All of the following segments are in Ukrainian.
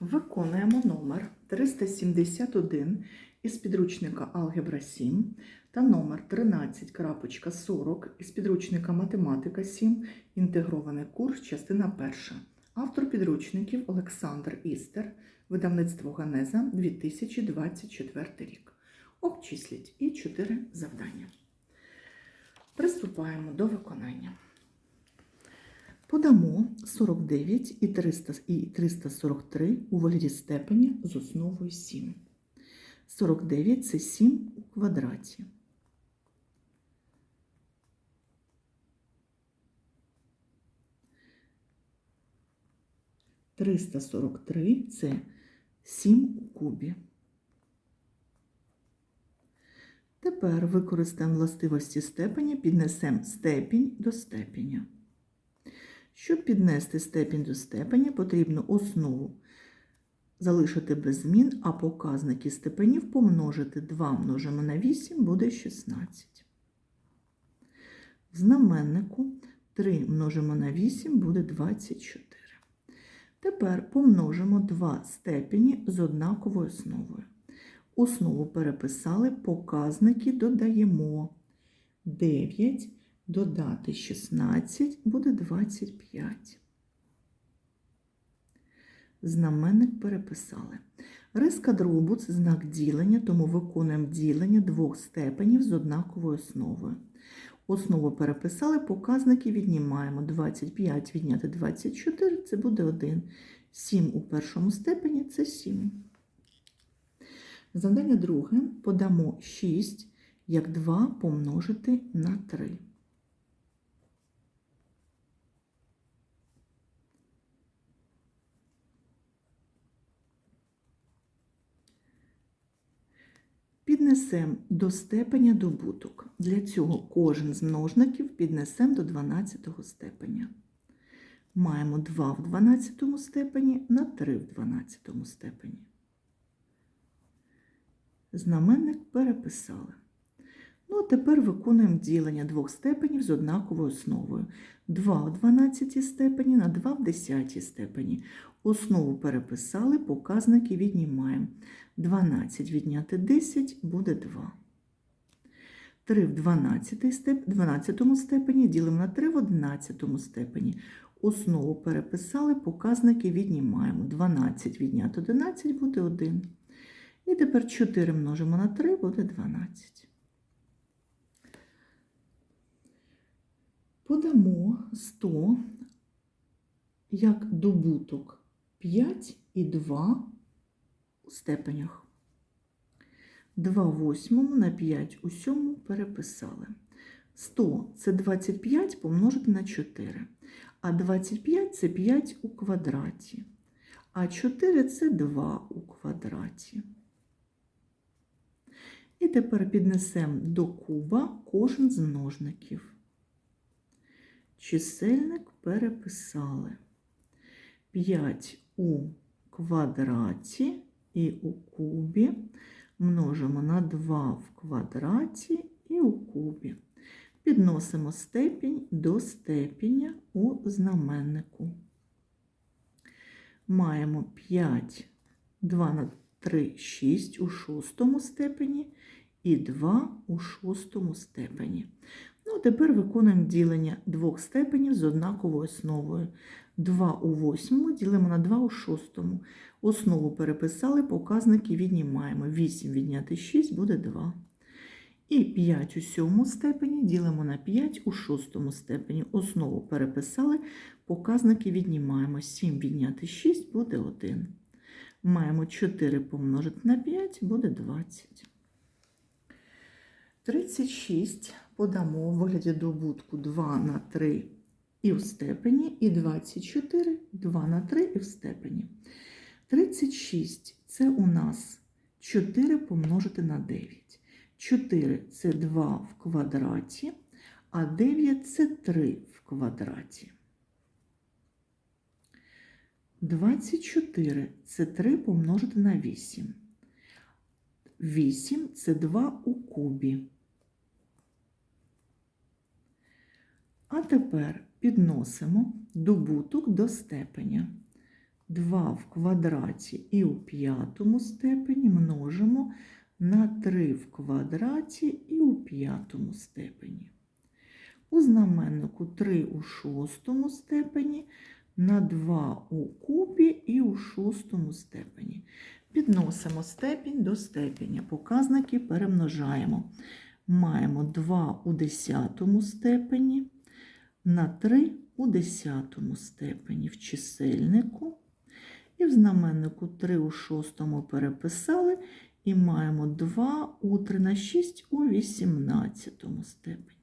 Виконуємо номер 371 із підручника Алгебра 7 та номер 13.40 із підручника Математика 7, інтегрований курс, частина 1. Автор підручників Олександр Істер, видавництво Ганеза 2024 рік. Обчисліть і 4 завдання. Приступаємо до виконання. Подамо 49 і 300 і 343 у вигляді степені з основою 7. 49 це 7 у квадраті. Триста сорок три це сім у кубі. Тепер використаємо властивості степеня, піднесемо степінь до степеня. Щоб піднести степінь до степеня, потрібно основу залишити без змін, а показники степенів помножити 2 множимо на 8 буде 16. В знаменнику 3 множимо на 8 буде 24. Тепер помножимо два степені з однаковою основою. Основу переписали, показники додаємо 9 додати 16 буде 25. Знаменник переписали. Риска дробу це знак ділення, тому виконуємо ділення двох степенів з однаковою основою. Основу переписали, показники віднімаємо. 25 відняти 24 це буде 1. 7 у першому степені це 7. Завдання друге подамо 6, як 2 помножити на 3. Піднесемо до степеня добуток. Для цього кожен з множників піднесемо до 12 степеня. Маємо 2 в 12 степені на 3 в 12 степені. Знаменник переписали. Ну, а тепер виконуємо ділення двох степенів з однаковою основою. 2 в 12 степені на 2 в 10 степені. Основу переписали, показники віднімаємо. 12 відняти 10 буде 2. 3 в 12, степ... 12 степені ділимо на 3 в 11 степені. Основу переписали, показники віднімаємо. 12 відняти 11 буде 1. І тепер 4 множимо на 3 буде 12. Подамо 100 як добуток 5 і 2 у степенях. 2 в восьмому на 5 у сьому переписали. 100 це 25 помножити на 4. А 25 це 5 у квадраті. А 4 це 2 у квадраті. І тепер піднесемо до куба кожен з множників. Чисельник переписали. 5 у квадраті і у кубі множимо на 2 в квадраті і у кубі. Підносимо степінь до степеня у знаменнику. Маємо 5, 2 на 3, 6 у шостому степені і 2 у шостому степені. Ну, тепер виконуємо ділення двох степенів з однаковою основою. 2 у восьмому ділимо на 2 у шостому. Основу переписали, показники віднімаємо. 8 відняти 6 буде 2. І 5 у сьомому степені ділимо на 5 у шостому степені. Основу переписали, показники віднімаємо. 7 відняти 6 буде 1. Маємо 4 помножити на 5 буде 20. 36 подамо в вигляді добутку 2 на 3 і в степені, і 24 2 на 3 і в степені. 36 це у нас 4 помножити на 9. 4 це 2 в квадраті, а 9 це 3 в квадраті. 24 це 3 помножити на 8. 8 це 2 у кубі. А тепер підносимо добуток до степеня. 2 в квадраті і у п'ятому степені множимо на 3 в квадраті і у п'ятому степені. У знаменнику 3 у шостому степені на 2 у кубі і у шостому степені. Підносимо степінь до степеня. Показники перемножаємо. Маємо 2 у десятому степені на 3 у десятому степені в чисельнику. І в знаменнику 3 у шостому переписали і маємо 2 у 3 на 6 у 18 степені.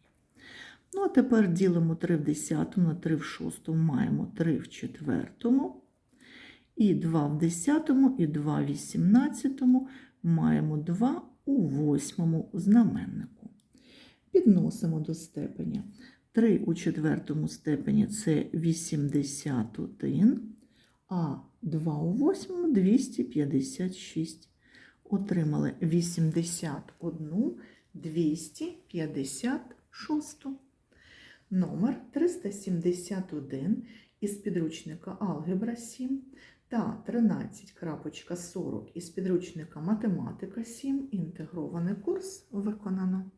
Ну, а тепер ділимо 3 в 10 на 3 в 6 маємо 3 в 4, і 2 в 10 і 2 в 18 маємо 2 у 8 знаменнику. Підносимо до степеня. 3 у четвертому степені це 81, а 2 у восьмому 256. Отримали 81 256. Номер 371 із підручника Алгебра 7 та 13.40 із підручника Математика 7. Інтегрований курс виконано.